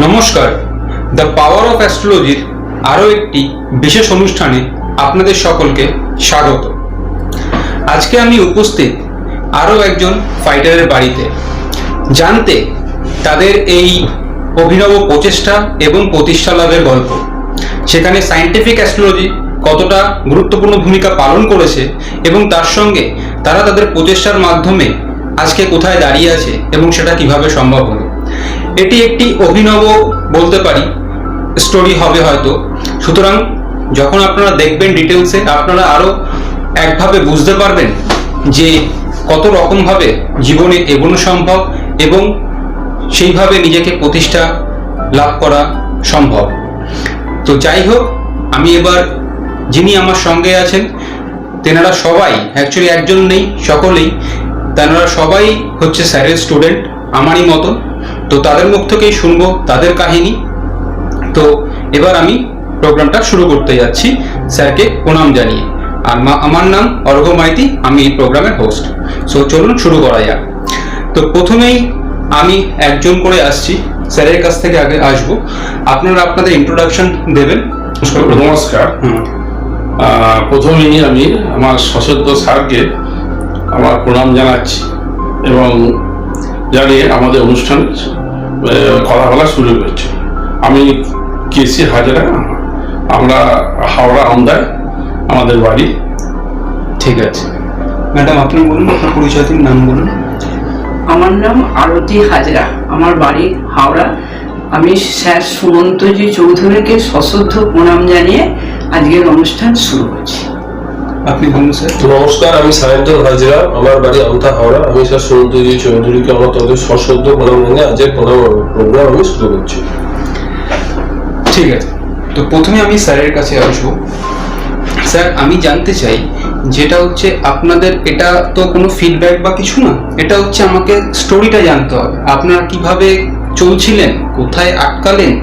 নমস্কার। The power of অ্যাস্ট্রোলজির আরও একটি বিশেষ অনুষ্ঠানে আপনাদের সকলকে স্বাগত। আজকে আমি উপস্থিত আরও একজন ফাইটারের বাড়িতে। জানতে তাদের এই অভিনব প্রচেষ্টা এবং প্রতিষ্ঠা লাভের গল্প। সেখানে সায়েন্টিফিক অ্যাস্ট্রোলজি কতটা গুরুত্বপূর্ণ ভূমিকা পালন করেছে এবং তার সঙ্গে তারা তাদের প্রচেষ্টার মাধ্যমে আজকে কোথায় দাঁড়িয়ে আছে এবং সেটা কীভাবে সম্ভব হলো। এটি একটি অভিনব, বলতে পারি স্টোরি হবে হয়তো। সুতরাং, যখন আপনারা দেখবেন ডিটেলসে আপনারা আরও একভাবে বুঝতে পারবেন যে কত রকমভাবে জীবনে এগোনো সম্ভব এবং সেইভাবে নিজেকে প্রতিষ্ঠা লাভ করা সম্ভব। তো যাই হোক, আমি এবার যিনি আমার সঙ্গে আছেন, তেনারা সবাই অ্যাকচুয়ালি একজন নেই, সকলেই, তেনারা সবাই হচ্ছে স্যারের স্টুডেন্ট আমারই মতো। তো তাদের মুখ থেকেই শুনব তাদের কাহিনী। তো এবার আমি প্রোগ্রামটা শুরু করতে যাচ্ছি স্যারকে প্রণাম জানিয়ে। আর আমার নাম অর্ঘ মাইতি আমি এই প্রোগ্রামের হোস্ট সো চলুন শুরু করা যাক। তো প্রথমেই আমি একজন করে আসছি স্যারের কাছ থেকে আগে আসব। আপনারা আপনাদের ইন্ট্রোডাকশন দেবেন। নমস্কার। প্রথমেই আমি আমার সশস্ত্র স্যারকে আমার প্রণাম জানাচ্ছি এবং জানিয়ে আমাদের অনুষ্ঠান কথা বলা শুরু করছি আমি কেসি হাজরা আমরা হাওড়া আমদায় আমাদের বাড়ি। ঠিক আছে। ম্যাডাম আপনি বলুন আপনার পরিচয় দিন নাম বলুন। আমার নাম আরতি হাজরা। আমার বাড়ি হাওড়া। আমি স্যার সুমন্তজি চৌধুরীকে সশ্রদ্ধ প্রণাম জানিয়ে আজকের অনুষ্ঠান শুরু করছি। আপনি বলুন স্যার। নমস্কার আমি সায়ন্তন হাজরা। আমার বাড়ি আমতা হাওড়া। আমি স্যার সুন্দরী চৌধুরীকে আমার তাদের সশ্রদ্ধ প্রণাম জানিয়ে আজকের প্রণাম প্রোগ্রাম আমি শুরু করছি। ঠিক আছে। তো প্রথমে আমি স্যারের কাছে আসব। স্যার আমি জানতে চাই যেটা হচ্ছে আপনাদের এটা তো কোনো ফিডব্যাক বা কিছু না? এটা হচ্ছে আমাকে স্টোরিটা জানতে হবে। আপনারা কীভাবে চলছিলেন? কোথায় আটকালেন?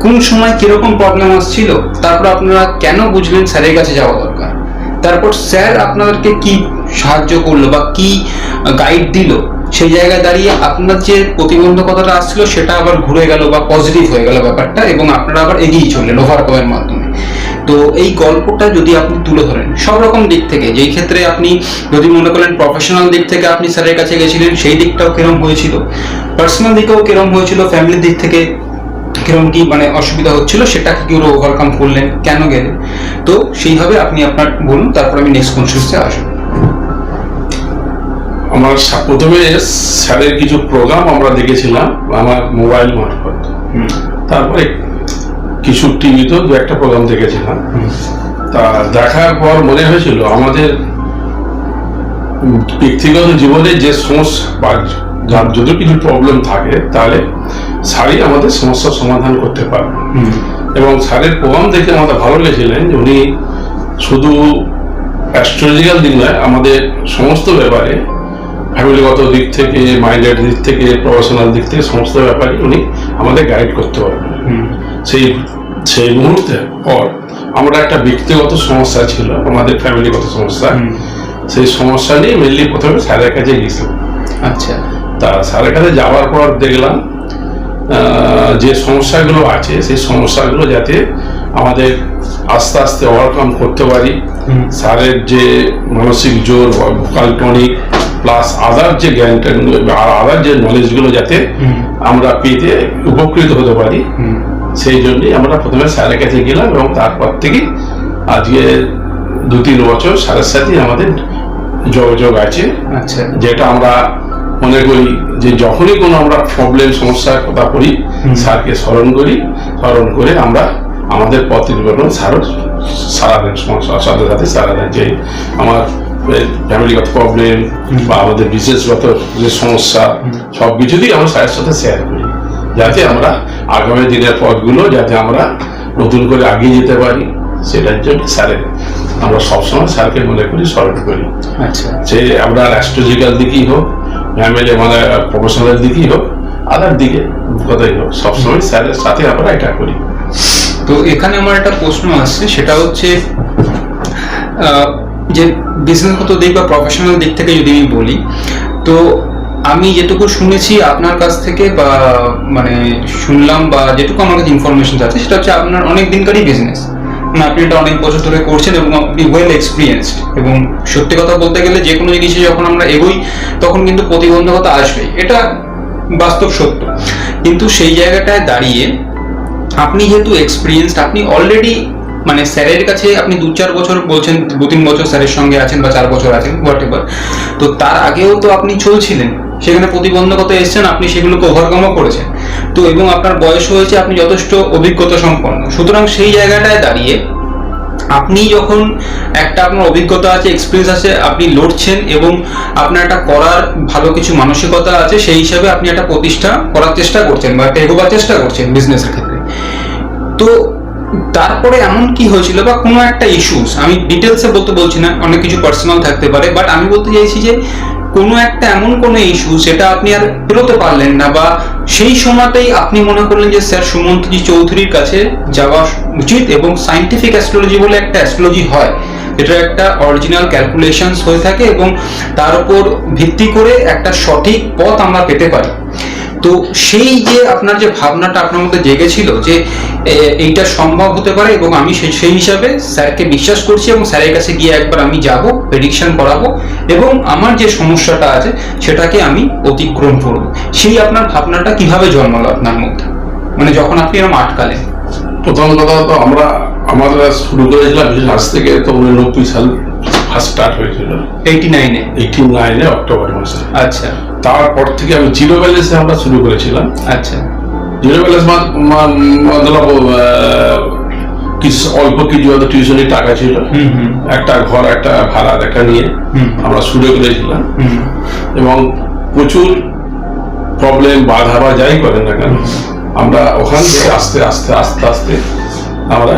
কোন সময় কীরকম প্রবলেম আসছিল? তারপর আপনারা কেন বুঝলেন স্যারের কাছে যাওয়া দরকার? তারপর স্যার আপনাদেরকে কি সাহায্য করল বা কি গাইড দিল? সেই জায়গায় দাঁড়িয়ে আপনার যে প্রতিবন্ধকতাটা আসছিল, সেটা আবার ঘুরে গেল বা পজিটিভ হয়ে গেল ব্যাপারটা এবং আপনারা আবার এগিয়ে চললেন ওভারকমের মাধ্যমে। তো এই গল্পটা যদি আপনি তুলে ধরেন, সব রকম দিক থেকে, যেই ক্ষেত্রে আপনি যদি মনে করেন প্রফেশনাল দিক থেকে আপনি স্যারের কাছে গেছিলেন, সেই দিকটাও কিরম হয়েছিল? পার্সোনাল দিকেও কিরম হয়েছিল? ফ্যামিলির দিক থেকে কিরম কি মানে অসুবিধা হচ্ছিল সেটা কি করে ওভারকাম করলেন? কেন গেলেন? তো সেইভাবে আপনি আপনার বলুন তারপর আমি নেক্সট কনসিয়াসে আসব। আমার প্রথমে স্যারের কিছু প্রোগ্রাম আমরা দেখেছিলাম আমার মোবাইল মারফত। তারপরে কিছু টিভিতেও দু একটা প্রোগ্রাম দেখেছিলাম। তা দেখার পর মনে হয়েছিল আমাদের ব্যক্তিগত জীবনে যে সমস্যা যদি কিছু প্রবলেম থাকে তাহলে স্যারই আমাদের সমস্যার সমাধান করতে পারবে। এবং স্যারের প্রোগ্রাম দেখে আমাদের ভালো লেগেছিলেন যে উনি শুধু অ্যাস্ট্রোলজিক্যাল দিক নয় আমাদের সমস্ত ব্যাপারে ফ্যামিলিগত দিক থেকে মাইন্ডের দিক থেকে প্রফেশনাল দিক থেকে সমস্ত ব্যাপারে উনি আমাদের গাইড করতে পারবেন। সেই সেই মুহূর্তে পর আমরা একটা ব্যক্তিগত সমস্যা ছিল আমাদের ফ্যামিলিগত সমস্যা। সেই সমস্যা নিয়ে মেনলি প্রথমে স্যারের কাছে গেছিলাম আচ্ছা। তা স্যারের কাছে যাওয়ার পর দেখলাম যে সমস্যাগুলো আছে সেই সমস্যাগুলো যাতে আমাদের আস্তে আস্তে ওভারকাম করতে পারি। স্যারের যে মানসিক জোর ভোকাল টনিক প্লাস আদার যে জ্ঞান আর আদার যে নলেজগুলো যাতে আমরা পেতে উপকৃত হতে পারি সেই জন্যই আমরা প্রথমে স্যারের কাছে গেলাম এবং তারপর থেকে আজকে দু তিন বছর স্যারের সাথেই আমাদের যোগাযোগ আছে। আচ্ছা। যেটা আমরা মনে করি যে যখনই কোনো আমরা প্রবলেম সমস্যার কথা করি স্যারকে স্মরণ করি স্মরণ করে আমরা আমাদের পথ নির্বাচন স্যারও সারা দেন সমস্যার সাথে সাথে সারা দেন যে আমার ফ্যামিলিগত প্রবলেম বা আমাদের বিশেষগত যে সমস্যা সব কিছুতেই আমরা স্যারের সাথে শেয়ার করি। যাতে আমরা আগামী দিনের পথগুলো যাতে আমরা নতুন করে আগিয়ে যেতে পারি সেটার জন্য স্যারের আমরা সবসময় স্যারকে মনে করি স্মরণ করি। আচ্ছা। সে আমরা অ্যাস্ট্রোলজিক্যাল দিকেই হোক ফ্যামিলি মানে প্রফেশনাল দিকেই হোক আদার দিকে কথাই হোক, সবসময় স্যারের সাথে আমরা এটা করি। তো এখানে আমার একটা প্রশ্ন আসছে সেটা হচ্ছে যে বিজনেসগত দিক বা প্রফেশনাল দিক থেকে যদি আমি বলি, তো আমি যেটুকু শুনেছি আপনার কাছ থেকে বা মানে শুনলাম বা যেটুকু আমার কাছে ইনফরমেশন আছে, সেটা হচ্ছে আপনার অনেক দিনকারই বিজনেস আপনি এটা অনেক বছর ধরে করছেন এবং আপনি ওয়েল এক্সপিরিয়েন্সড এবং সত্যি কথা বলতে গেলে যে কোনো জিনিসে যখন আমরা এগোই, তখন কিন্তু প্রতিবন্ধকতা আসবেই। এটা বাস্তব সত্য। কিন্তু সেই জায়গাটায় দাঁড়িয়ে আপনি যেহেতু এক্সপিরিয়েন্সড আপনি অলরেডি মানে স্যারের কাছে আপনি দু চার বছর বলছেন, দু তিন বছর স্যারের সঙ্গে আছেন বা চার বছর আছেন হোয়াট এভার তো তার আগেও তো আপনি চলছিলেন। সেখানে প্রতিবন্ধকতা এসছেন আপনি সেগুলোকে ওভারকামও করেছেন। তো এবং আপনার বয়স হয়েছে, আপনি যথেষ্ট অভিজ্ঞতা সম্পন্ন। সুতরাং সেই জায়গাটায় দাঁড়িয়ে আপনি যখন একটা আপনার অভিজ্ঞতা আছে এক্সপিরিয়েন্স আছে, আপনি লড়ছেন এবং আপনার একটা করার ভালো কিছু মানসিকতা আছে, সেই হিসাবে আপনি একটা প্রতিষ্ঠা করার চেষ্টা করছেন বা একটা এগোবার চেষ্টা করছেন বিজনেসের ক্ষেত্রে। তো তারপরে এমন কি হয়েছিল বা কোনো একটা ইস্যুস আমি ডিটেলসে বলতে বলছি না, অনেক কিছু পার্সোনাল থাকতে পারে বাট আমি বলতে চাইছি যে কোনো একটা এমন কোনো ইস্যু সেটা আপনি আর পেরোতে পারলেন না বা সেই সময়তেই আপনি মনে করলেন যে, স্যার, সুমন্তজি চৌধুরীর কাছে যাওয়া উচিত এবং সাইন্টিফিক অ্যাস্ট্রোলজি বলে একটা অ্যাস্ট্রোলজি হয়। এটা একটা অরিজিনাল ক্যালকুলেশনস হয়ে থাকে এবং তার উপর ভিত্তি করে একটা সঠিক পথ আমরা পেতে পারি। তো সেই যে আপনার যে ভাবনাটা আপনার মধ্যে জেগেছিল যে এইটা সম্ভব হতে পারে এবং আমি সেই হিসাবে স্যারকে বিশ্বাস করছি এবং স্যারের কাছে গিয়ে একবার আমি যাব প্রেডিকশন করাবো এবং আমার যে সমস্যাটা আছে সেটাকে আমি অতিক্রম করব। সেই আপনার ভাবনাটা কীভাবে জন্মালো আপনার মধ্যে? মানে যখন আপনি এরকম আটকালেন। প্রথম কথা তো আমরা আমরা শুরু করেছিলাম আজ থেকে তো উননব্বই সাল ফার্স্ট স্টার্ট হয়েছিল। এইটি নাইনে এইটি নাইনে অক্টোবর মাসে। আচ্ছা। তারপর থেকে আমি জিরো ব্যালেন্সে আমরা শুরু করেছিলাম। আচ্ছা। জিরো ব্যালেন্স মতলব কিছু অল্প কিছু হয়তো টিউশনের টাকা ছিল। একটা ঘর একটা ভাড়া দেখা নিয়ে। আমরা শুরু করেছিলাম। এবং প্রচুর প্রবলেম বাধা বা যাই করেন না কেন আমরা ওখান থেকে আস্তে আস্তে আস্তে আস্তে আমরা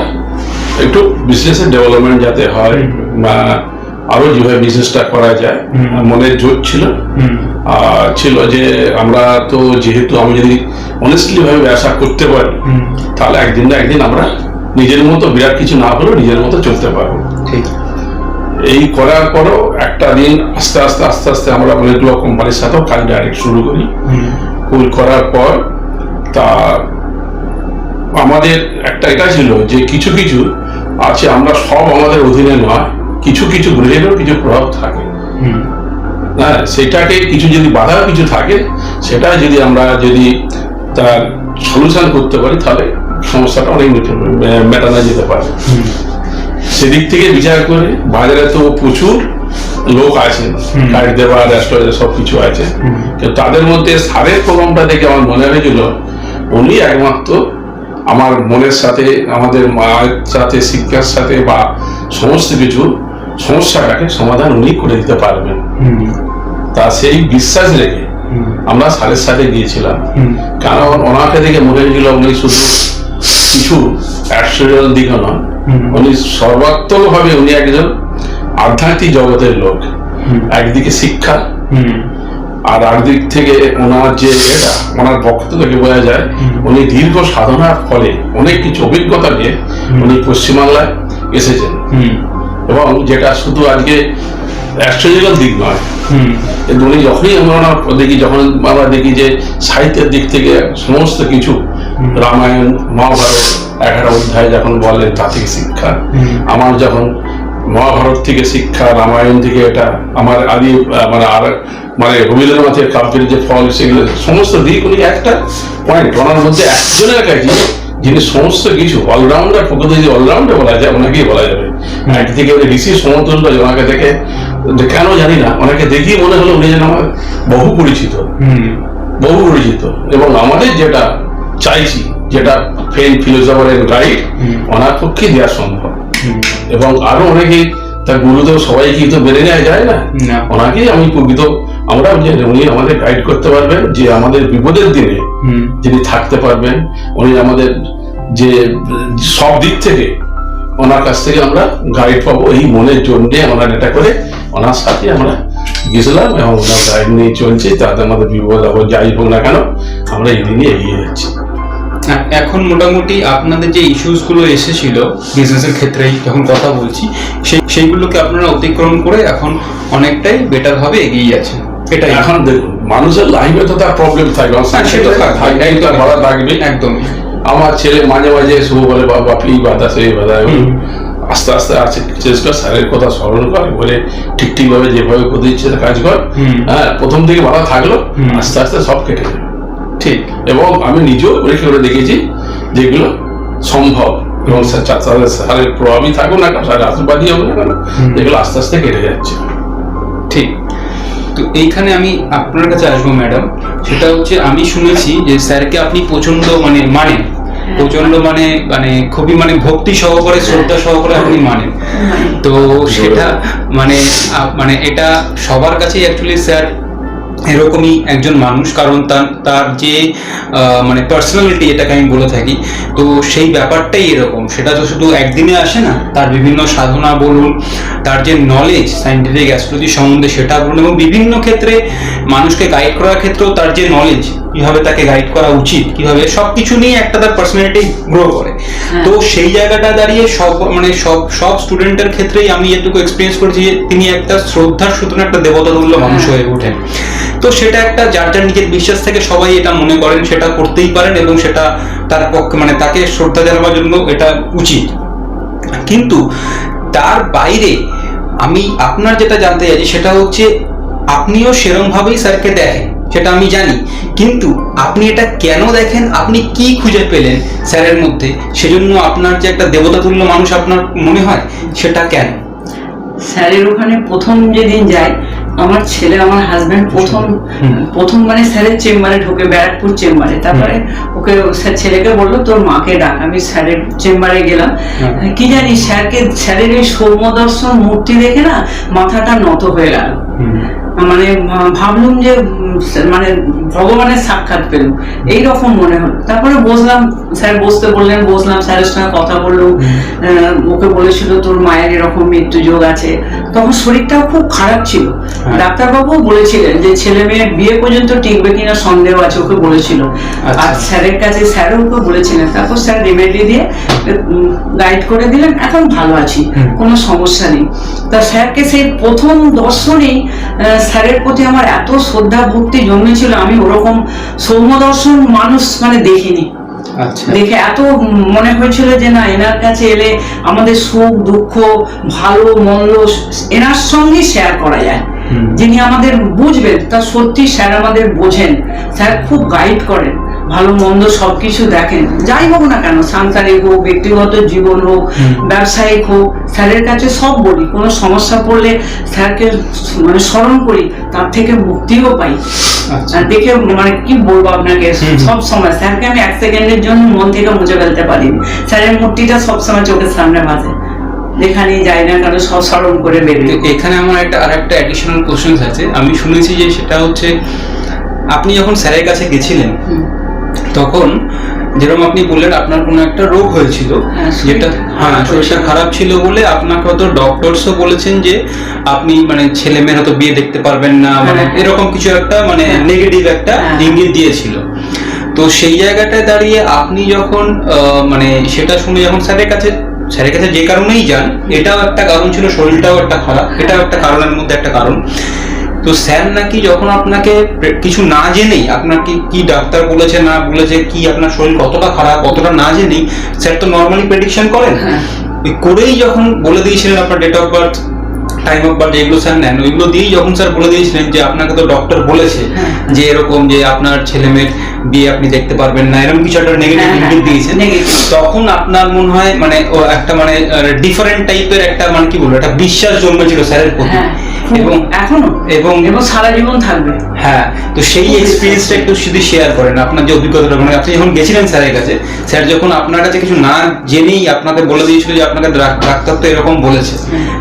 একটু বিজনেসের ডেভেলপমেন্ট যাতে হয় বা আরও যেভাবে বিজনেসটা করা যায়। মনের জোর ছিল। আর ছিল যে আমরা তো যেহেতু আমি যদি অনেস্টলি ভাবে ব্যবসা করতে পারি তাহলে একদিন না একদিন আমরা নিজের মতো বিরাট কিছু না হলেও নিজের মতো চলতে পারব। ঠিক। এই করার পরও একটা দিন আস্তে আস্তে আস্তে আস্তে আমরা অনেকগুলো কোম্পানির সাথেও কাজ ডাইরেক্ট শুরু করি। কুল করার পর তা আমাদের একটা এটা ছিল যে কিছু কিছু আছে আমরা সব আমাদের অধীনে নয় কিছু কিছু গ্রহেরও কিছু প্রভাব থাকে। হ্যাঁ সেটাকে কিছু যদি বাধা কিছু থাকে সেটা যদি আমরা যদি তার সলিউশন করতে পারি তাহলে সমস্যাটা অনেক মিটে- মেটানো যেতে পারে। সেদিক থেকে বিচার করে বাজারে তো প্রচুর লোক আছেন হুম। গাইড দেওয়া রেস্টুরেন্ট সব কিছু আছে। তাদের মধ্যে সারের প্রোগ্রামটা দেখে আমার মনে হয়েছিল উনি একমাত্র আমার মনের সাথে আমাদের মায়ের সাথে শিক্ষার সাথে বা সমস্ত কিছু সমস্যাটাকে সমাধান উনি করে দিতে পারবেন। তা সেই বিশ্বাস রেখে আমরা স্যারের সাথে গিয়েছিলাম। কারণ ওনাকে দেখে মনে হয়েছিল উনি শুধু কিছু অ্যাস্ট্রোলজিক্যাল দিকে হুম। উনি সর্বাত্মকভাবে উনি একজন আধ্যাত্মিক জগতের লোক। একদিকে শিক্ষা আর একদিক থেকে ওনার যে এটা ওনার বক্তব্য থেকে বোঝা যায় উনি দীর্ঘ সাধনার ফলে অনেক কিছু অভিজ্ঞতা নিয়ে উনি পশ্চিমবাংলায় এসেছেন। এবং যেটা শুধু আজকে অ্যাস্ট্রোলজিক্যাল দিক নয় কিন্তু উনি যখনই আমরা দেখি যখন আমরা দেখি যে সাহিত্যের দিক থেকে সমস্ত কিছু রামায়ণ মহাভারত এগারো অধ্যায় যখন বলেন তা থেকে শিক্ষা আমার যখন মহাভারত থেকে শিক্ষা রামায়ণ থেকে এটা আমার আদি মানে আর মানে রবীন্দ্রনাথের কাব্যের যে ফল সেগুলো সমস্ত দিক উনি একটা পয়েন্ট ওনার মধ্যে একজনের কাছে যিনি সমস্ত কিছু অলরাউন্ডার প্রকৃত যদি অলরাউন্ডার বলা যায় ওনাকেই বলা যাবে। একদিকে উনি ঋষি সমতুল্য ওনাকে দেখে। কেন জানি না ওনাকে দেখিয়ে মনে হলো উনি যেন আমার বহু পরিচিত। বহু পরিচিত। এবং আমাদের যেটা চাইছি যেটা ফিলোসফারের গাইড ওনার পক্ষে দেওয়া সম্ভব। এবং আরও অনেকে তার গুরুদেব সবাই কি তো বেড়ে নেওয়া যায় না? ওনাকেই আমি প্রকৃত আমরা যে উনি আমাদের গাইড করতে পারবেন যে আমাদের বিপদের দিনে যিনি থাকতে পারবেন উনি আমাদের যে সব দিক থেকে ওনার কাছ থেকে আমরা গাইড পাবো। এই মনের জন্যে আমরা এটা করে ওনার সাথে আমরা গেছিলাম এবং ওনার গাইড নিয়ে চলছি তাতে আমাদের বিপদ আপদ যাই হোক না কেন আমরা এই নিয়ে এগিয়ে যাচ্ছি। এখন মোটামুটি আপনাদের যে ইস্যুসগুলো এসেছিল বিজনেসের ক্ষেত্রে যখন কথা বলছি সেই সেইগুলোকে আপনারা অতিক্রম করে এখন অনেকটাই বেটার ভাবে এগিয়ে যাচ্ছেন। এটাই। এখন দেখুন মানুষের লাইফে তো তার প্রবলেম থাকবে। হ্যাঁ, সে থাকবে। থাকবেই, থাকবে। একদম আমার ছেলে মাঝে মাঝে শুভ বলে বাবা এই বাধা সেই বাধা। আস্তে আস্তে আছে চেষ্টা স্যারের কথা স্মরণ কর বলে ঠিক ঠিক ভাবে যেভাবে ইচ্ছে কাজ কর। হ্যাঁ প্রথম দিকে বাধা থাকল আস্তে আস্তে সব কেটে যাবে ঠিক। এবং আমি নিজেও পরীক্ষা করে দেখেছি যেগুলো সম্ভব। এবং স্যারের প্রভাবই থাকুক না স্যারের আশীর্বাদই হোক না কেন যেগুলো আস্তে আস্তে কেটে যাচ্ছে। ঠিক। তো এইখানে আমি আপনার কাছে আসব ম্যাডাম। সেটা হচ্ছে আমি শুনেছি যে স্যারকে আপনি প্রচণ্ড মানে মানেন। প্রচণ্ড মানে মানে খুবই মানে ভক্তি সহকারে শ্রদ্ধা সহকারে আপনি মানেন। তো সেটা মানে মানে এটা সবার কাছেই অ্যাকচুয়ালি স্যার এরকমই একজন মানুষ কারণ তার তার যে মানে পার্সোনালিটি এটাকে আমি বলে থাকি তো সেই ব্যাপারটাই এরকম। সেটা তো শুধু একদিনে আসে না তার বিভিন্ন সাধনা বলুন তার যে নলেজ সাইন্টিফিক অ্যাস্ট্রোলজি সম্বন্ধে সেটা বলুন এবং বিভিন্ন ক্ষেত্রে মানুষকে গাইড করার ক্ষেত্রেও তার যে নলেজ কীভাবে তাকে গাইড করা উচিত কীভাবে সব কিছু নিয়ে একটা তার পার্সোনালিটি গ্রো করে। তো সেই জায়গাটা দাঁড়িয়ে সব মানে সব সব স্টুডেন্টের ক্ষেত্রেই আমি এটুকু এক্সপিরিয়েন্স করেছি যে তিনি একটা শ্রদ্ধার সুতরাং একটা দেবতা তুল্য মানুষ হয়ে ওঠেন। তো সেটা একটা যার যার নিজের বিশ্বাস থেকে সবাই এটা মনে করেন, সেটা করতেই পারেন এবং সেটা তার পক্ষে মানে তাকে শ্রদ্ধা জানাবার জন্য এটা উচিত। কিন্তু তার বাইরে আমি আপনার যেটা জানতে চাইছি সেটা হচ্ছে আপনিও সেরম ভাবেই স্যারকে দেখেন, সেটা আমি জানি। কিন্তু আপনি এটা কেন দেখেন? আপনি কি খুঁজে পেলেন স্যারের মধ্যে? সেজন্য আপনার যে একটা দেবতা তুল্য মানুষ আপনার মনে হয়, সেটা কেন? স্যারের ওখানে প্রথম যেদিন যাই আমার ছেলে আমার হাজবেন্ড প্রথম প্রথম মানে স্যারের চেম্বারে ঢোকে ব্যারাকপুর চেম্বারে। তারপরে ওকে ছেলেকে বলল তোর মাকে ডাক। আমি স্যারের চেম্বারে গেলাম। কি জানি স্যারকে স্যারের এই সৌম্যদর্শন মূর্তি দেখে না মাথাটা নত হয়ে গেল। মানে ভাবলুম যে মানে ভগবানের সাক্ষাৎ পেলাম। এইরকম মনে হলো। তারপরে বসলাম স্যার বসতে বললেন বসলাম স্যারের সঙ্গে কথা বললাম ওকে বলেছিল তোর মায়ের এরকম মৃত্যু যোগ আছে। তখন শরীরটাও খুব খারাপ ছিল। হ্যাঁ। ডাক্তারবাবু বলেছিলেন যে ছেলে মেয়ের বিয়ে পর্যন্ত টিকবে কিনা সন্দেহ আছে ওকে বলেছিল। আচ্ছা। আর স্যারের কাছে স্যারও ওকে বলেছিলেন। তারপর স্যার রেমেডি দিয়ে গাইড করে দিলেন এখন ভালো আছি। কোনো সমস্যা নেই। তা স্যারকে সেই প্রথম দর্শনেই স্যারের প্রতি আমার এত শ্রদ্ধা ভক্তি জন্মেছিল আমি ওরকম সৌম্যদর্শন মানুষ মানে দেখিনি। আচ্ছা। দেখে এত মনে হয়েছিল যে না এনার কাছে এলে আমাদের সুখ দুঃখ ভালো মন্দ এনার সঙ্গে শেয়ার করা যায়। যিনি আমাদের বুঝবেন তা সত্যি স্যার আমাদের বোঝেন। স্যার খুব গাইড করেন। ভালো মন্দ সবকিছু দেখেন। যাই হোক না কেন সাংসারিক হোক ব্যক্তিগত জীবন হোক ব্যবসায়িক হোক স্যারের কাছে সব বলি। কোনো সমস্যা পড়লে স্যারকে মানে স্মরণ করি তার থেকে মুক্তিও পাই। আচ্ছা। দেখে মানে কি বলব আপনাকে। সব সময় স্যারকে আমি এক সেকেন্ডের জন্য মন থেকে মুছে ফেলতে পারি। স্যারের মূর্তিটা সবসময় চোখের সামনে ভাসে যেখানেই যাই না কেন সব স্মরণ করে বেরিয়ে এখানে আমার একটা আর একটা অ্যাডিশনাল কোশ্চেন আছে। আমি শুনেছি যে সেটা হচ্ছে আপনি যখন স্যারের কাছে গেছিলেন। তখন যেরকম আপনি বললেন আপনার কোনো একটা রোগ হয়েছিল হ্যাঁ, যেটা হ্যাঁ শরীরটা খারাপ ছিল বলে আপনাকে হয়তো ডক্টরসও বলেছেন যে আপনি মানে ছেলে মেয়ের হয়তো বিয়ে দেখতে পারবেন না মানে হ্যাঁ। এরকম কিছু একটা মানে হ্যাঁ। নেগেটিভ একটা হ্যাঁ। ইঙ্গিত দিয়েছিল তো সেই জায়গাটায় দাঁড়িয়ে আপনি যখন আহ, মানে সেটা শুনে যখন স্যারের কাছে স্যারের কাছে যে কারণেই যান এটাও একটা কারণ ছিল শরীরটাও একটা খারাপ এটাও একটা কারণের মধ্যে একটা কারণ তো স্যার নাকি যখন আপনাকে কিছু না জেনেই আপনার কি ডাক্তার বলেছে না বলেছে কি আপনার শরীর কতটা খারাপ কতটা না জেনেই স্যার তো নর্মালি প্রেডিকশন করেন। হ্যাঁ। করেই যখন বলে দিয়েছিলেন আপনার date of birth time of birth যেগুলো স্যার নেন ওইগুলো দিয়েই যখন স্যার বলে দিয়েছিলেন যে আপনাকে তো ডক্টর বলেছে হ্যাঁ। যে এরকম যে আপনার ছেলে মেয়ের বিয়ে আপনি দেখতে পারবেন না এরকম কিছু একটা নেগেটিভ হ্যাঁ, হ্যাঁ, ইঙ্গিত দিয়েছেন। তখন আপনার মনে হয় মানে একটা মানে ডিফারেন্ট টাইপের একটা মানে কি বলব একটা বিশ্বাস জন্মেছিল স্যারের প্রতি। এবং এখনও? এবং এবং সারা জীবন থাকবে। হ্যাঁ তো সেই এক্সপিরিয়েন্সটা একটু শুধু শেয়ার করেন আপনার যে অভিজ্ঞতাটা মানে আপনি যখন গেছিলেন স্যারের কাছে স্যার যখন আপনার কাছে কিছু না জেনেই আপনাকে বলে দিয়েছিল যে আপনাকে ডাক্তার তো এরকম বলেছে।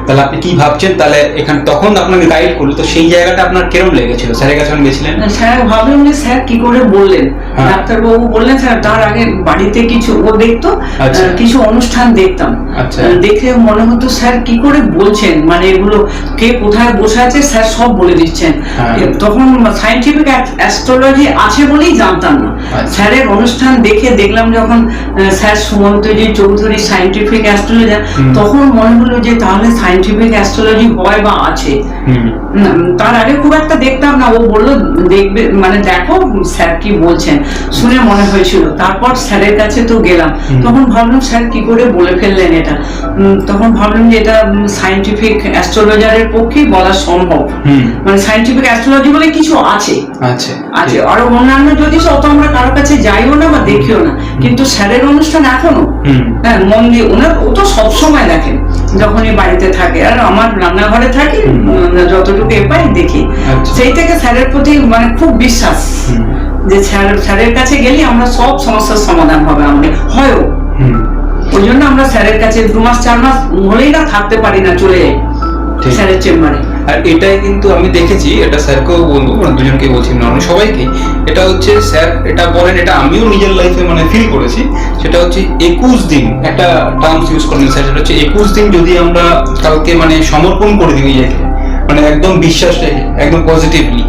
তাহলে আপনি কি ভাবছেন তাহলে এখানে তখন আপনাকে গাইড করল তো সেই জায়গাটা আপনার কিরম লেগেছিল স্যারের কাছে গেছিলেন স্যার ভাবলাম যে স্যার কি করে বললেন হ্যাঁ। ডাক্তারবাবু বললেন স্যার তার আগে বাড়িতে কিছু ও দেখতো আচ্ছা। কিছু অনুষ্ঠান দেখতাম আচ্ছা। দেখে মনে হতো স্যার কি করে বলছেন মানে এগুলো কে কোথায় বসে আছে স্যার সব বলে দিচ্ছেন হ্যাঁ। তখন সাইন্টিফিক অ্যাস্ট্রোলজি আছে বলেই জানতাম না আচ্ছা। স্যারের অনুষ্ঠান দেখে দেখলাম যখন sir Sumantaji Chowdhury scientific astrology তখন মনে হলো যে তাহলে সাইন্টিফিক অ্যাস্ট্রোলজি হয় বা আছে। তার আগে খুব একটা দেখতাম না ও বলল দেখবে মানে দেখো স্যার কি বলছেন। শুনে মনে হয়েছিল। তারপর স্যারের কাছে তো গেলাম। তখন ভাবলাম স্যার কি করে বলে ফেললেন এটা? তখন ভাবলাম যে এটা সাইন্টিফিক অ্যাস্ট্রোলজারের পক্ষে বলা সম্ভব। মানে সায়েন্টিফিক অ্যাস্ট্রোলজি বলে কিছু আছে। আচ্ছা আছে। আর অন্যান্য জ্যোতিষ অত আমরা কারও কাছে যাইও না বা দেখিও না। কিন্তু স্যারের অনুষ্ঠান এখনও। হ্যাঁ মন দিয়ে ওনার ও তো সবসময় দেখেন। যখনই বাড়িতে থাকে আর আমার রান্নাঘরে থাকি যতটুকু এ পাই দেখি। আচ্ছা। সেই থেকে স্যারের প্রতি মানে খুব বিশ্বাস যে স্যার স্যারের কাছে গেলে আমরা সব সমস্যার সমাধান হবে আমাদের। হয়ও। ওই জন্য আমরা স্যারের কাছে দু মাস চার মাস হলেই না থাকতে পারি না চলে যাই স্যারের চেম্বারে। আর এটাই কিন্তু আমি দেখেছি এটা স্যারকেও বলব মানে দুজনকে বলছি না অনেক সবাইকে। এটা হচ্ছে স্যার এটা বলেন এটা আমিও নিজের লাইফে মানে ফিল করেছি। সেটা হচ্ছে একুশ দিন একটা টার্মস ইউজ করেন স্যার সেটা হচ্ছে একুশ দিন যদি আমরা কাউকে মানে সমর্পণ করে দিই নিজেকে মানে একদম বিশ্বাস রেখে একদম পজিটিভলি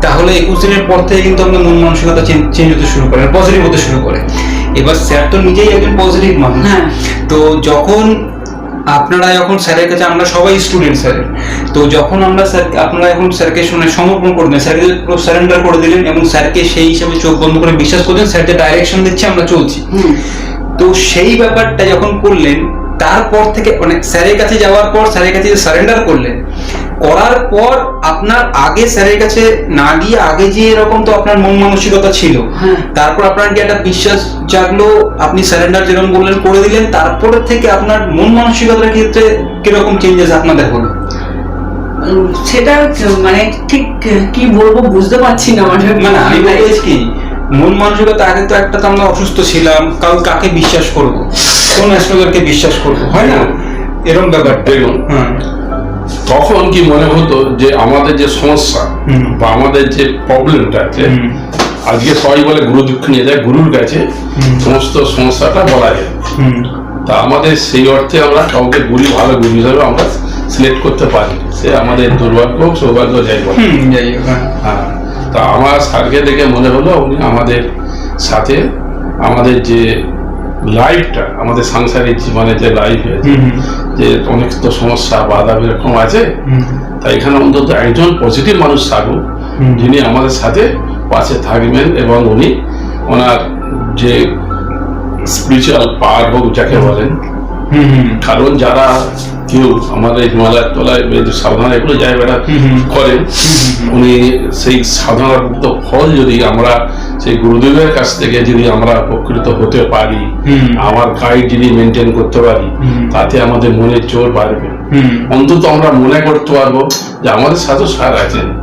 তাহলে একুশ দিনের পর থেকে কিন্তু আমাদের মন মানসিকতা চেঞ্জ হতে শুরু করে পজিটিভ হতে শুরু করে। এবার স্যার তো নিজেই একজন পজিটিভ মানুষ। হ্যাঁ। তো যখন আপনারা যখন স্যারের কাছে আমরা সবাই স্টুডেন্ট স্যার। তো যখন আমরা স্যার আপনারা এখন স্যারকে শুনে সমর্পণ করে দিলেন স্যারকে পুরো সারেন্ডার করে দিলেন এবং স্যারকে সেই হিসাবে চোখ বন্ধ করে বিশ্বাস করলেন স্যার যে ডাইরেকশন দিচ্ছে আমরা চলছি। তো সেই ব্যাপারটা যখন করলেন তারপর থেকে মানে স্যারের কাছে যাওয়ার পর স্যারের কাছে সারেন্ডার করলেন করার পর আপনার আগে স্যারের কাছে না গিয়ে আগে যে এরকম তো আপনার মন মানসিকতা ছিল হ্যাঁ। তারপর আপনার কি একটা বিশ্বাস জাগলো আপনি স্যারেন্ডার যেরকম বললেন করে দিলেন তারপর থেকে আপনার মন মানসিকতার ক্ষেত্রে কীরকম চেঞ্জেস আপনাদের হলো? সেটা মানে ঠিক কি বলব বুঝতে পারছি না মানে মানে আমি বলছি কি মন মানসিকতা আগে তো একটা তো আমরা অসুস্থ ছিলাম কাউ কাকে বিশ্বাস করব? কোন অ্যাস্ট্রোলজারকে বিশ্বাস করব? হয় না? এরকম ব্যাপারটা দেখুন হ্যাঁ। তখন কি মনে হতো যে আমাদের যে সমস্যা বা আমাদের যে প্রবলেমটা আছে। আজকে সবাই বলে গুরু দুঃখ নিয়ে যায় গুরুর কাছে সমস্ত সমস্যাটা বলা যায়। তা আমাদের সেই অর্থে আমরা কাউকে গুরু ভালো গুরু হিসাবে আমরা সিলেক্ট করতে পারি। সে আমাদের দুর্ভাগ্য হোক সৌভাগ্য যাই বলে। হ্যাঁ। হ্যাঁ। তা আমার স্যারকে দেখে মনে হলো উনি আমাদের সাথে আমাদের যে লাইফটা আমাদের সাংসারিক জীবনে যে লাইফ যে অনেক তো সমস্যা বাধা বিরকম আছে তা তাই এখানে অন্তত একজন পজিটিভ মানুষ থাকুক যিনি আমাদের সাথে পাশে থাকবেন এবং উনি ওনার যে স্পিরিচুয়াল পাওয়ার হোক যাকে বলেন কারণ যারা কেউ আমাদের হিমালয়ের তলায় সাধনা এগুলো যায় বেড়া হুম। উনি সেই সাধনার মুক্ত ফল যদি আমরা সেই গুরুদেবের কাছ থেকে যদি আমরা উপকৃত হতে পারি। আমার গাইড যদি মেনটেন করতে পারি তাতে আমাদের মনের জোর বাড়বে। অন্তত আমরা মনে করতে পারব যে আমাদের সাথে স্যার আছেন।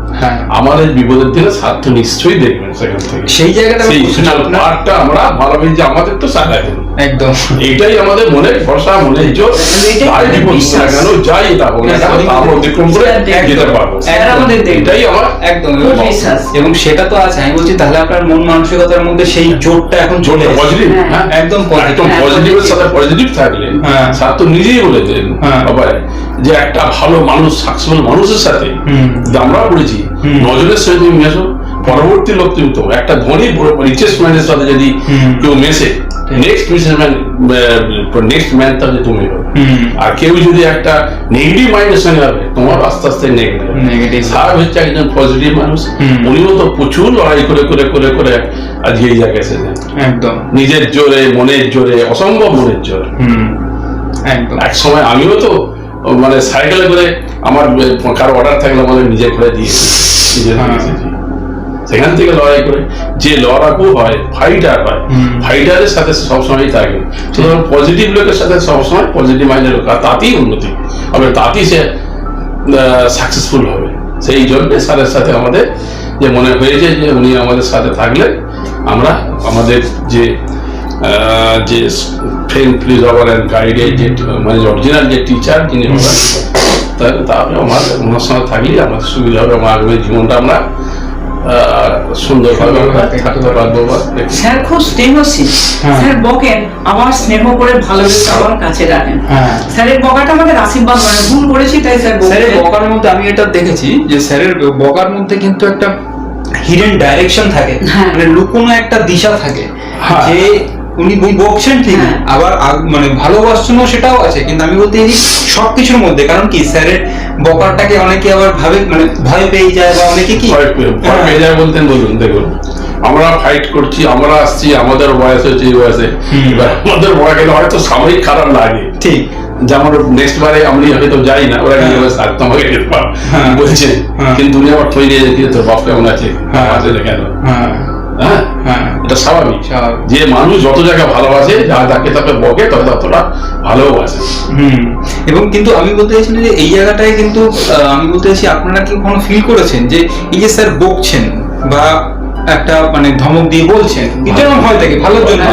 আমাদের বিপদের দিনে স্যার তো নিশ্চয়ই দেখবেন সেখান থেকে। সেই জায়গাটা সেই পার্টটা আমরা ভালোভাবে যে আমাদের তো স্যার একদম। এইটাই আমাদের মনে ভরসা মনে জোর। এটাই যাই বিপদ এটা হোক আমরা অতিক্রম করে যেতে পারব। আমাদের এটাই আমার একদম এবং- বিশ্বাস। এবং সেটা তো আছে আমি বলছি তাহলে আপনার মন মানসিকতার মধ্যে সেই জোরটা এখন চলে পজিটিভ হ্যাঁ, হ্যাঁ। একদম। একদম হ্যাঁ, পজিটিভের সাথে পজিটিভ থাকলে হ্যাঁ। তো নিজেই বলেছেন হ্যাঁ। বাবা যে একটা ভালো মানুষ সাকসেসফুল মানুষের সাথে আমরা পড়েছি নজরের সাথে তুমি মেশো পরবর্তী লোক তুমি তো একটা ধনী রিচেস্ট ম্যানের সাথে যদি কেউ মেশে নেক্সট ম্যান নেক্সট ম্যান তাহলে তুমি আর কেউ যদি একটা নেগেটিভ মাইন্ডের সঙ্গে হবে তোমার আস্তে আস্তে নেগেটিভ। স্যার হচ্ছে একজন পজিটিভ মানুষ। উনিও তো প্রচুর লড়াই করে করে করে করে আজকে এই জায়গায় এসেছেন একদম। নিজের জোরে মনের জোরে অসম্ভব মনের জোর। একদম। এক সময় আমিও তো মানে সাইকেলে করে আমার কারও অর্ডার থাকলে আমাদের নিজে করে দিয়ে নিজে হ্যাঁ। সেখান থেকে লড়াই করে যে লড়াকু হয় ফাইটার হয় ফাইটারের সাথে সবসময় থাকে। সুতরাং পজিটিভ লোকের সাথে সবসময় পজিটিভ মাইন্ডের লোক আর তাতেই উন্নতি। হবে তাতেই সে সাকসেসফুল হবে। সেই জন্য স্যারের সাথে আমাদের যে মনে হয়েছে যে উনি আমাদের সাথে থাকলে আমরা আমাদের যে যে আওয়ার অ্যান্ড যে মানে অরিজিনাল যে টিচার যিনি হবেন তা- তাহলে আমার ওনার সঙ্গে থাকলে আমাদের সুবিধা হবে আমার আগামী জীবনটা আমরা সুন্দরভাবে থাকতে পারব স্যার খুব স্নেহশীল হ্যাঁ। স্যার বকেন আবার স্নেহ করে ভালোবেসে আবার কাছে রাখেন হ্যাঁ। স্যারের বকাটা আমাদের আশীর্বাদ মানে ভুল করেছি তাই স্যার স্যারের বকার মধ্যে আমি এটা দেখেছি যে স্যারের বকার মধ্যে কিন্তু একটা হিডেন ডাইরেকশন থাকে হ্যাঁ। মানে লুকোনো একটা দিশা থাকে হ্যাঁ। যে উনি বই বকছেন ঠিক হ্যাঁ। আবার মানে ভালোবাসছেনও সেটাও আছে কিন্তু আমি বলতে চাইছি সবকিছুর মধ্যে কারণ কি স্যারের বকারটাকে অনেকে আবার ভাবে মানে ভয় পেয়ে যায় বা অনেকে কি? ভয় পেয়ে যায় বলতেন বলুন দেখুন। আমরা ফাইট করছি আমরা আসছি আমাদের বয়স হচ্ছে এই বয়সে। এবার আমাদের বড় গেলে হয়তো সাময়িক খারাপ লাগে। ঠিক। যেমন নেক্সট বারে আমি হয়তো যাই না ওরা হ্যাঁ। গেলে স্যার তোমাকে হ্যাঁ। বলছে হ্যাঁ। কিন্তু উনি আবার থই দিয়ে দিয়ে তোর বাপ কেমন আছে হ্যাঁ। কেন হ্যাঁ। হ্যাঁ? হ্যাঁ। এটা স্বাভাবিক। যে মানুষ যত জায়গায় ভালোবাসে যা যাকে তাকে বকে তত ততটা ভালোবাসে হুম। এবং কিন্তু আমি বলতে চাইছিলাম যে এই জায়গাটায় কিন্তু আমি বলতে চাইছি আপনারা কি কখনো ফিল করেছেন যে এই যে স্যার বকছেন বা একটা মানে ধমক দিয়ে বলছেন এটা আমার ভয় থাকে ভালোর জন্য।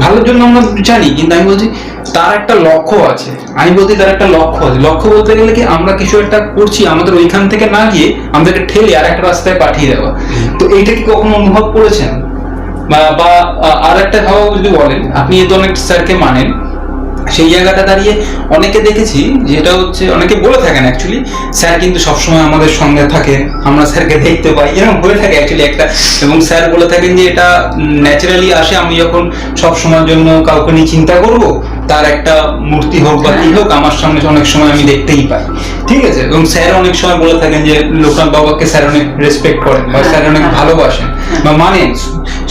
ভালোর জন্য আমরা জানি কিন্তু আমি বলছি তার একটা লক্ষ্য আছে। আমি বলছি তার একটা লক্ষ্য আছে। লক্ষ্য বলতে গেলে কি আমরা কিছু একটা করছি আমাদের ওইখান থেকে না গিয়ে আমাদেরকে ঠেলে আর একটা রাস্তায় পাঠিয়ে দেওয়া। তো এইটা কি কখনো অনুভব করেছেন? বা আর একটা ভাবা যদি বলেন আপনি তো অনেক স্যারকে মানেন সেই জায়গাটা দাঁড়িয়ে অনেকে দেখেছি যেটা হচ্ছে অনেকে বলে থাকেন অ্যাকচুয়ালি স্যার কিন্তু সবসময় আমাদের সঙ্গে থাকে আমরা স্যারকে দেখতে পাই এরকম হয়ে থাকে অ্যাকচুয়ালি একটা এবং স্যার বলে থাকেন যে এটা ন্যাচারালি আসে আমি যখন সব সময়ের জন্য কাউকে নিয়ে চিন্তা করব তার একটা মূর্তি হোক বা কি হোক আমার সামনে অনেক সময় আমি দেখতেই পাই। ঠিক আছে? এবং স্যার অনেক সময় বলে থাকেন যে লোকনাথ বাবাকে স্যার অনেক রেসপেক্ট করেন বা স্যার অনেক ভালোবাসেন বা মানেন।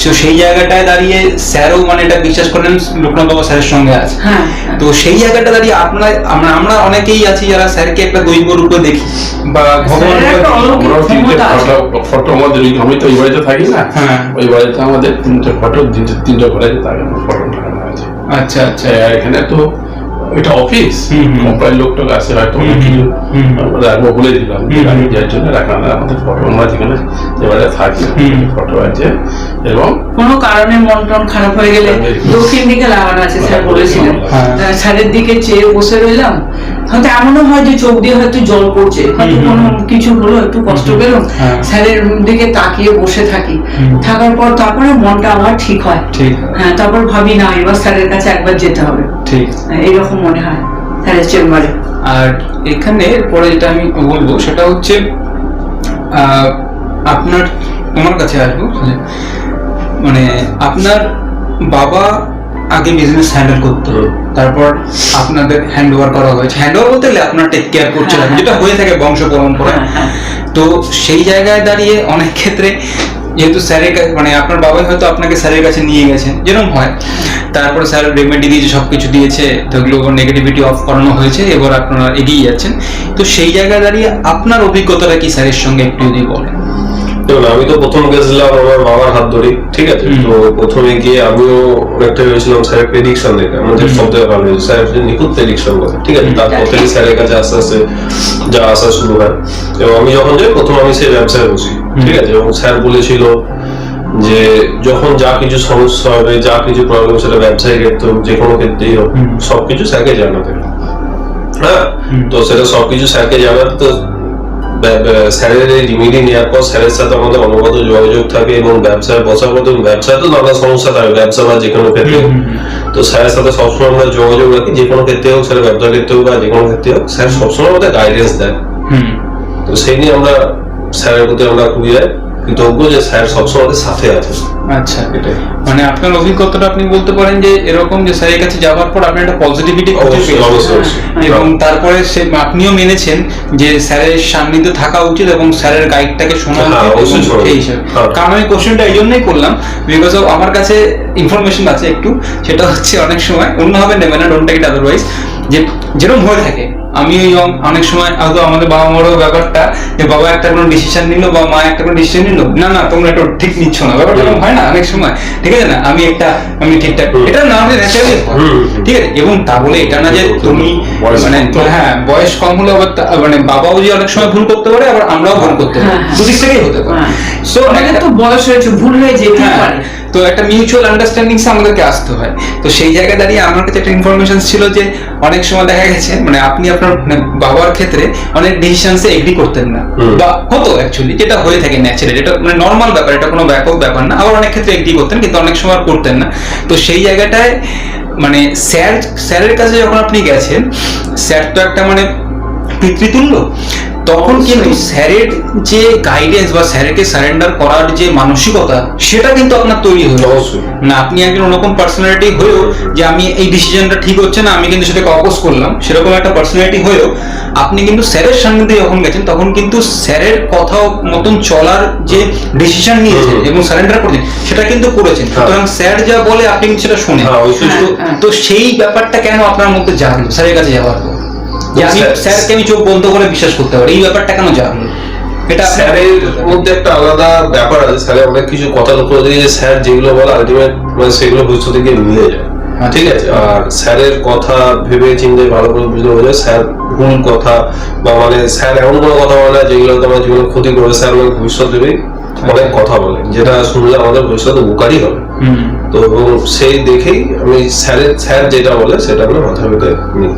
তো সেই জায়গাটায় দাঁড়িয়ে স্যারও মানে এটা বিশ্বাস করেন লোকনাথ বাবা স্যারের সঙ্গে আছে। হ্যাঁ তো সেই জায়গাটা দাঁড়িয়ে আপনারা আমরা আমরা অনেকেই আছি যারা স্যারকে একটা দৈব রূপে দেখি বা ভগবান। ফটো আমাদের আমি তো ওই বাড়িতে থাকি না হ্যাঁ। ওই বাড়িতে আমাদের তিনটে ফটো তিনটে তিনটে ঘরে থাকে ফটো আচ্ছা আচ্ছা। আচ্ছা এখানে তো এটা অফিস। কোম্পানির লোক টোক আছে হয়তো রাখব বলে দিলাম। আমি যার জন্য রাখলাম আমাদের ফটো। আমরা যেখানে এবারে থাকি হুম। ফটো আছে। এবং কোনো কারণে মন টন খারাপ হয়ে গেলে দক্ষিণ দিকে লাগানো আছে স্যার বলেছিলেন। হ্যাঁ। স্যারের দিকে চেয়ে বসে রইলাম। হয়তো এমনও হয় যে চোখ দিয়ে হয়তো জল পড়ছে। হয়তো কোনো কিছু হলো একটু কষ্ট হ্যাঁ। স্যারের দিকে তাকিয়ে বসে থাকি। থাকার পর তারপরে মনটা আবার ঠিক হয়। হ্যাঁ তারপর ভাবি না এবার স্যারের কাছে একবার যেতে হবে। ঠিক। হ্যাঁ, এইরকম মনে হয় স্যারের চেম্বারে। আর এখানে পরে যেটা আমি বলব সেটা হচ্ছে আহ, আপনার তোমার কাছে আসব মানে আপনার বাবা আগে বিজনেস হ্যান্ডেল করতো। তারপর আপনাদের হ্যান্ড ওভার করা হয়েছে। হ্যান্ড ওভার বলতে আপনার টেক কেয়ার করছিলেন যেটা হয়ে থাকে বংশ পরম্পরা হ্যাঁ, হ্যাঁ। তো সেই জায়গায় দাঁড়িয়ে অনেক ক্ষেত্রে যেহেতু স্যারের কাছে মানে আপনার বাবাই হয়তো আপনাকে স্যারের কাছে নিয়ে গেছেন যেরকম হয়। তারপরে স্যার রেমেডি দিয়েছে সব কিছু দিয়েছে তো ওগুলো নেগেটিভিটি অফ করানো হয়েছে এবার আপনারা এগিয়ে যাচ্ছেন। তো সেই জায়গায় দাঁড়িয়ে আপনার অভিজ্ঞতাটা কি স্যারের সঙ্গে একটু যদি বলেন? দেখুন আমি তো প্রথম গেছিলাম আমার বাবার হাত ধরে ঠিক আছে? তো প্রথমে গিয়ে আমিও অনেকটা ভেবেছিলাম স্যারের প্রেডিকশন দেখে আমাদের। ভালো হয়েছে স্যার নিখুঁত প্রেডিকশন করে ঠিক আছে? তারপর থেকে স্যারের কাছে আস্তে আস্তে যা আসা শুরু হয়। এবং আমি যখন যাই প্রথম আমি সেই ব্যবসায় বসি ঠিক আছে? এবং স্যার বলেছিল যে যখন যা কিছু সমস্যা হবে যা কিছু প্রবলেম সেটা ব্যবসায়িক ক্ষেত্রে হোক যে কোনো ক্ষেত্রেই হোক। সবকিছু স্যারকে জানাতে। হ্যাঁ? তো সেটা সবকিছু স্যারকে জানাতে তো স্যারের এই রিমিডি নেওয়ার পর স্যারের সাথে আমাদের অনবরত যোগাযোগ থাকে এবং ব্যবসায় বসার মতো ব্যবসায় তো নানা সমস্যা থাকে ব্যবসা বা যে কোনো ক্ষেত্রে। তো স্যারের সাথে সবসময় আমরা যোগাযোগ রাখি যে কোনো ক্ষেত্রে হোক স্যার ব্যবসার ক্ষেত্রে হোক বা যে কোনো ক্ষেত্রে হোক স্যার সবসময় আমাদের গাইডেন্স দেন তো সেই নিয়ে আমরা স্যারের প্রতি আমরা খুবই কৃতজ্ঞ যে স্যার সবসময় আমাদের সাথে আছে আচ্ছা এটাই। মানে আপনার অভিজ্ঞতাটা আপনি বলতে পারেন যে এরকম যে স্যারের কাছে যাওয়ার পর আপনি একটা পজিটিভিটি অবশ্যই এবং তারপরে সে আপনিও মেনেছেন যে স্যারের সান্নিধ্যে থাকা উচিত এবং স্যারের গাইডটাকে শোনা হ্যাঁ, উচিত। হিসেবে। হ্যাঁ। কারণ আমি কোশ্চেনটা এই জন্যই করলাম বিকজ অফ আমার কাছে ইনফরমেশন আছে একটু সেটা হচ্ছে অনেক সময় অন্যভাবে নেবে না ডোন্ট টেক ইট আদারওয়াইজ যে যেরকম হয়ে থাকে। আমি ওই অনেক সময় হয়তো আমাদের বাবা মারও ব্যাপারটা যে বাবা একটা কোনো ডিসিশন নিল বা মা একটা কোনো ডিসিশন নিল? না না তোমরা এটা ঠিক নিচ্ছ না ব্যাপারটা এরকম হয় না অনেক সময় ঠিক আছে না? আমি একটা আমি ঠিকঠাক এটা না হলে ন্যাচারালি ঠিক আছে এবং তা বলে এটা না যে তুমি মানে হ্যাঁ বয়স কম হলে আবার মানে বাবাও যে অনেক সময় ভুল করতে পারে আবার আমরাও ভুল করতে পারি। হ্যাঁ, হ্যাঁ। দুদিক থেকেই হতে পারে। হ্যাঁ। সো আমাদের তো বয়স হয়েছে ভুল হয়ে যেতেই হ্যাঁ, পারে। তো একটা মিউচুয়াল আন্ডারস্ট্যান্ডিং আমাদেরকে আসতে হয়। তো সেই জায়গায় দাঁড়িয়ে আমার কাছে একটা ইনফরমেশন ছিল যে অনেক সময় দেখা গেছে মানে আপনি আপনার মানে বাবার ক্ষেত্রে অনেক ডিসিশনসে এগ্রি করতেন না। বা হতো অ্যাকচুয়ালি যেটা হয়ে থাকে ন্যাচারালি এটা মানে নর্মাল ব্যাপার এটা কোনো ব্যাপক ব্যাপার না। আবার অনেক ক্ষেত্রে এগ্রি করতেন কিন্তু অনেক সময় করতেন না। তো সেই জায়গাটায় মানে স্যার স্যারের কাছে যখন আপনি গেছেন স্যার তো একটা মানে পিতৃতুল্য। তখন কিন্তু স্যারের যে গাইডেন্স বা স্যারকে সারেন্ডার করার যে মানসিকতা সেটা কিন্তু আপনার তৈরি হয়ে। অবশ্যই না আপনি একজন ওরকম পার্সোনালিটি হয়েও যে আমি এই ডিসিশনটা ঠিক হচ্ছে না আমি কিন্তু সেটাকে অপোজ করলাম সেরকম একটা পার্সোনালিটি হয়েও আপনি কিন্তু স্যারের সান্নিধ্যে যখন গেছেন তখন কিন্তু স্যারের কথা মতন চলার যে ডিসিশন নিয়েছেন হুম। এবং সারেন্ডার করেছেন সেটা কিন্তু করেছেন হ্যাঁ। সুতরাং স্যার যা বলে আপনি সেটা শোনেন হ্যাঁ, তো-। সেই ব্যাপারটা কেন আপনার মধ্যে জাগলো স্যারের কাছে যাওয়ার পর যে আমি স্যার- স্যারকে আমি চোখ বন্ধ করে বিশ্বাস করতে পারি? এই ব্যাপারটা কেন এটা স্যারের মধ্যে একটা আলাদা ব্যাপার আছে। স্যারের অনেক কিছু কথা লক্ষ্য করে যে স্যার যেগুলো বলে আলটিমেট মানে সেগুলো গিয়ে মিলে যায়। আচ্ছা। ঠিক আছে? আর স্যারের কথা ভেবে চিন্তে ভালো করে বুঝতে বোঝা স্যার ভুল কথা বা মানে স্যার এমন কোনো কথা বলে না যেগুলো তোমার জীবনে ক্ষতি করবে। স্যার মানে ভবিষ্যৎ ভেবেই অনেক কথা বলে। যেটা শুনলে আমাদের ভবিষ্যতে উপকারই হবে। তো সেই দেখেই আমি স্যারের স্যার যেটা বলে সেটা আমি মাথার ভিতরে নিই।